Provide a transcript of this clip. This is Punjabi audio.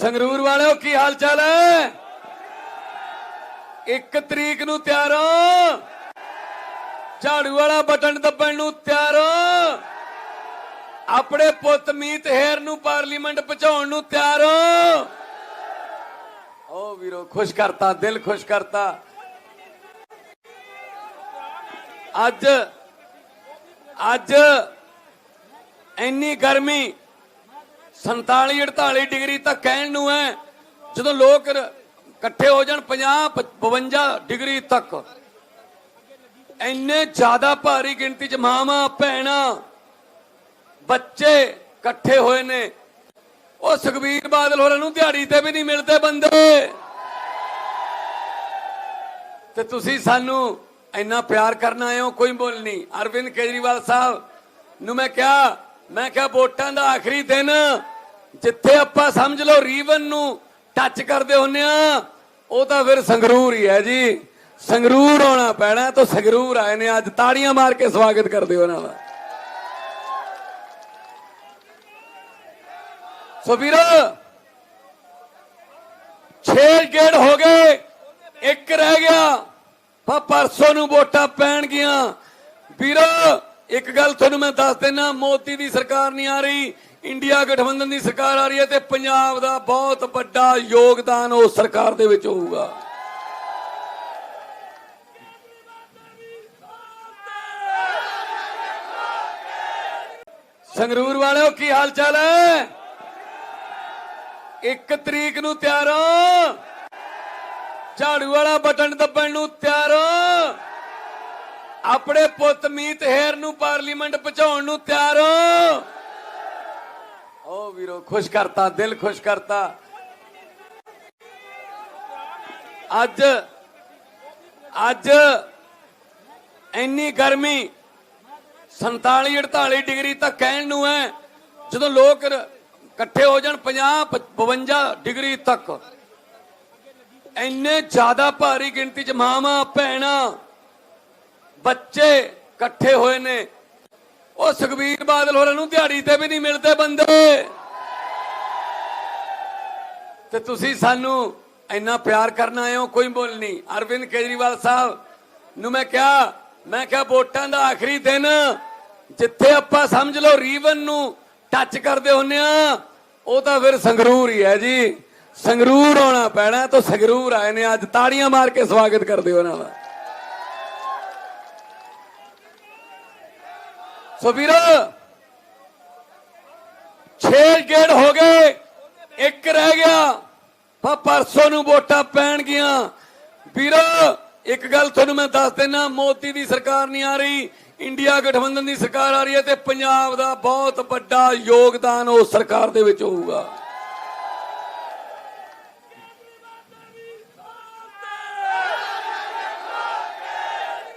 ਸੰਗਰੂਰ ਵਾਲਿਓ, ਕੀ ਹਾਲ ਚਾਲ ਹੈ? ਇੱਕ ਤਰੀਕ ਨੂੰ ਤਿਆਰ ਹੋ। ਝਾੜੂ ਵਾਲਾ ਬਟਨ ਦੱਬਣ ਨੂੰ ਤਿਆਰ ਹੋ। ਆਪਣੇ ਪੁੱਤ ਮੀਤ ਹੇਰ ਨੂੰ ਪਾਰਲੀਮੈਂਟ ਪਹੁੰਚਾਉਣ ਨੂੰ ਤਿਆਰ ਹੋ। ਓ ਵੀਰੋ, ਖੁਸ਼ ਕਰਤਾ, ਦਿਲ ਖੁਸ਼ ਕਰਤਾ। ਅੱਜ ਅੱਜ ਇੰਨੀ ਗਰਮੀ 47 48 ਡਿਗਰੀ ਤੱਕ ਕਹਿਣ ਨੂੰ ਹੈ, ਜਦੋਂ ਲੋਕ ਇਕੱਠੇ ਹੋ ਜਾਣ 50 52 ਡਿਗਰੀ ਤੱਕ। ਇੰਨੇ ਜ਼ਿਆਦਾ ਭਾਰੀ ਗਿਣਤੀ ਚ ਮਾਵਾਂ, ਭੈਣਾਂ, ਬੱਚੇ ਇਕੱਠੇ ਹੋਏ ਨੇ। ਉਹ ਸੁਖਬੀਰ ਬਾਦਲ ਹੋਰਾਂ ਨੂੰ ਦਿਹਾੜੀ ਤੇ ਵੀ ਨਹੀਂ ਮਿਲਦੇ ਬੰਦੇ। ਤੇ ਤੁਸੀਂ ਸਾਨੂੰ ਇੰਨਾ ਪਿਆਰ ਕਰਨ ਆਏ ਹੋ, ਕੋਈ ਬੋਲ ਨਹੀਂ। ਅਰਵਿੰਦ ਕੇਜਰੀਵਾਲ ਸਾਹਿਬ ਨੂੰ ਮੈਂ ਕਿਹਾ ਮੈਂ ਕਿਹਾ ਵੋਟਾਂ ਦਾ ਆਖਰੀ ਦਿਨ। ਜਿੱਥੇ ਆਪਾਂ ਸਮਝ ਲਓ ਰੀਵਨ ਨੂੰ ਟੱਚ ਕਰਦੇ ਹੁੰਨੇ ਆ, ਉਹ ਤਾਂ ਫਿਰ ਸੰਗਰੂਰ ਹੀ ਹੈ ਜੀ। ਸੰਗਰੂਰ ਆਉਣਾ ਪੈਣਾ ਤਾਂ ਸੰਗਰੂਰ ਆਏ ਨੇ। ਅੱਜ ਤਾੜੀਆਂ ਮਾਰ ਕੇ ਸਵਾਗਤ ਕਰਦੇ ਉਹਨਾਂ ਦਾ। ਸੋ ਵੀਰੋ 6 ਗੇੜ ਹੋ ਗਏ, ਇੱਕ ਰਹਿ ਗਿਆ, ਪਰ ਪਰਸੋਂ ਨੂੰ ਵੋਟਾਂ ਪੈਣਗੀਆਂ। ਵੀਰੋ ਇੱਕ ਗੱਲ ਤੁਹਾਨੂੰ ਮੈਂ ਦੱਸ ਦੇਣਾ ਮੋਦੀ ਦੀ ਸਰਕਾਰ ਨਹੀਂ ਆ ਰਹੀ, ਇੰਡੀਆ ਗਠਬੰਧਨ ਦੀ ਸਰਕਾਰ ਆ ਰਹੀ ਹੈ ਤੇ ਪੰਜਾਬ ਦਾ ਬਹੁਤ ਵੱਡਾ ਯੋਗਦਾਨ ਉਸ ਸਰਕਾਰ ਦੇ ਵਿੱਚ ਹੋਊਗਾ। ਸੰਗਰੂਰ ਵਾਲਿਓ, ਕੀ ਹਾਲ ਚਾਲ ਹੈ? ਇੱਕ ਤਰੀਕ ਨੂੰ ਤਿਆਰ ਹੋ। ਝਾੜੂ ਵਾਲਾ ਬਟਨ ਦੱਬਣ ਨੂੰ ਤਿਆਰ ਹੋ। ਆਪਣੇ ਪੁੱਤ ਮੀਤ ਹੇਰ ਨੂੰ ਪਾਰਲੀਮੈਂਟ ਪਹੁੰਚਾਉਣ ਨੂੰ ਤਿਆਰ ਹੋ। ਓ ਵੀਰੋ, ਖੁਸ਼ ਕਰਤਾ, ਦਿਲ ਖੁਸ਼ ਕਰਤਾ। ਅੱਜ ਅੱਜ ਇੰਨੀ ਗਰਮੀ 47 48 ਡਿਗਰੀ ਤੱਕ ਕਹਿਣ ਨੂੰ ਹੈ, ਜਦੋਂ ਲੋਕ ਇਕੱਠੇ ਹੋ ਜਾਣ 50 52 ਡਿਗਰੀ ਤੱਕ। ਇੰਨੇ ਜ਼ਿਆਦਾ ਭਾਰੀ ਗਿਣਤੀ ਚ ਮਾਵਾਂ, ਭੈਣਾਂ ਬੱਚੇ ਇਕੱਠੇ ਹੋਏ ਨੇ। ਉਹ ਸੁਖਬੀਰ ਬਾਦਲ ਹੋਰਾਂ ਨੂੰ ਦਿਹਾੜੀ ਤੇ ਵੀ ਨਹੀਂ ਮਿਲਦੇ ਬੰਦੇ। ਤੇ ਤੁਸੀਂ ਸਾਨੂੰ ਇੰਨਾ ਪਿਆਰ ਕਰਨ ਆਏ ਹੋ, ਕੋਈ ਮੁੱਲ ਨਹੀਂ। ਅਰਵਿੰਦ ਕੇਜਰੀਵਾਲ ਸਾਹਿਬ ਨੂੰ ਮੈਂ ਕਿਹਾ ਮੈਂ ਕਿਹਾ ਵੋਟਾਂ ਦਾ ਆਖਰੀ ਦਿਨ, ਜਿੱਥੇ ਆਪਾਂ ਸਮਝ ਲਓ ਰੀਵਨ ਨੂੰ ਟੱਚ ਕਰਦੇ ਹੁੰਨੇ ਆ, ਉਹ ਤਾਂ ਫਿਰ ਸੰਗਰੂਰ ਹੀ ਹੈ ਜੀ। ਸੰਗਰੂਰ ਆਉਣਾ ਪੈਣਾ, ਤਾਂ ਸੰਗਰੂਰ ਆਏ ਨੇ। ਅੱਜ ਤਾੜੀਆਂ ਮਾਰ ਕੇ ਸਵਾਗਤ ਕਰਦੇ ਉਹਨਾਂ ਦਾ। ਸੋ ਵੀਰ 6 ਗੇੜ ਹੋ ਗਏ, ਇੱਕ ਰਹਿ ਗਿਆ, ਪਰ ਪਰਸੋਂ ਨੂੰ ਵੋਟਾਂ ਪੈਣਗੀਆਂ ਵੀਰੋ, ਇੱਕ ਗੱਲ ਤੁਹਾਨੂੰ ਮੈਂ ਦੱਸ ਦੇਣਾ ਮੋਦੀ ਦੀ ਸਰਕਾਰ ਨਹੀਂ ਆ ਰਹੀ, ਇੰਡੀਆ ਗਠਬੰਧਨ ਦੀ ਸਰਕਾਰ ਆ ਰਹੀ ਹੈ ਤੇ ਪੰਜਾਬ ਦਾ ਬਹੁਤ ਵੱਡਾ ਯੋਗਦਾਨ ਉਸ ਸਰਕਾਰ ਦੇ ਵਿੱਚ ਹੋਊਗਾ।